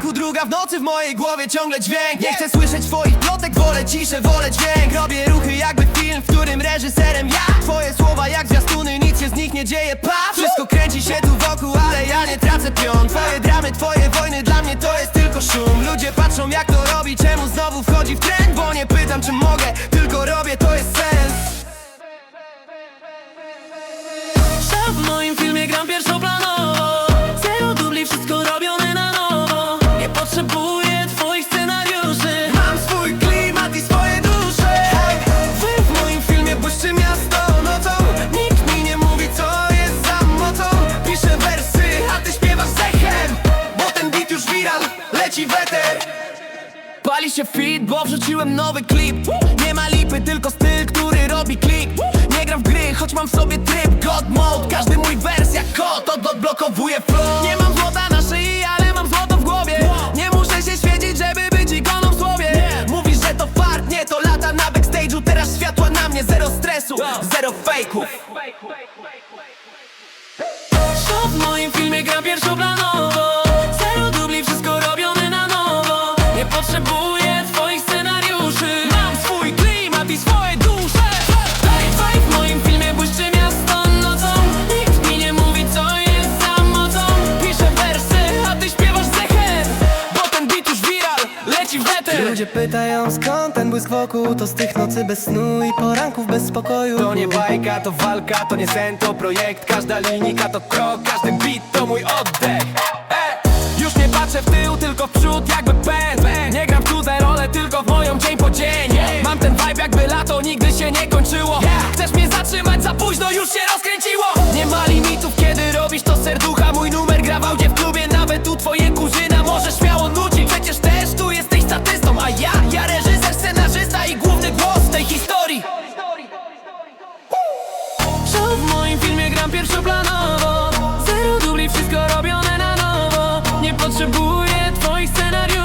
zmroku, druga w nocy w mojej głowie ciągle dźwięk. Nie chcę słyszeć twoich plotek, wolę ciszę, wolę dźwięk. Robię ruchy jakby film, w którym reżyserem ja. Twoje słowa jak zwiastuny, nic się z nich nie dzieje, pa! Wszystko kręci się tu wokół, ale ja nie tracę pion. Twoje dramy, twoje wojny, dla mnie to jest tylko szum. Ludzie patrzą jak to robi, czemu znowu wchodzi w trend? Bo nie pytam czy mogę, tylko robię, to jest sens. Szef w moim Się fit, bo wrzuciłem nowy klip. Nie ma lipy, tylko styl, który robi klik Nie gram w gry, choć mam w sobie tryb. God mode, każdy mój wers jak kod Od odblokowuje flow. Nie mam złota na szyi, ale mam złoto w głowie. Nie muszę się świecić, żeby być ikoną w słowie. Mówisz, że to fart, nie to lata na backstage'u. Teraz światła na mnie, zero stresu, zero fejków. Szef w moim filmie gram pierwszoplanowo Ludzie pytają skąd ten błysk wokół? To z tych nocy bez snu i poranków bez spokoju. To nie bajka, to walka, to nie sen, to projekt. Każda linika, to krok, każdy beat to mój oddech! E, już nie patrzę w tył, tylko w przód jakby pęd. Nie gram w cudze role, tylko w moją dzień po dzień. Mam ten vibe jakby lato nigdy się nie kończyło. Chcesz mnie zatrzymać, za późno już się rozkręciło. Nie ma limitów, kiedy robisz to serducho. gram pierwszoplanowo. Zero dubli, wszystko robione na nowo. Nie potrzebuję twoich scenariuszy.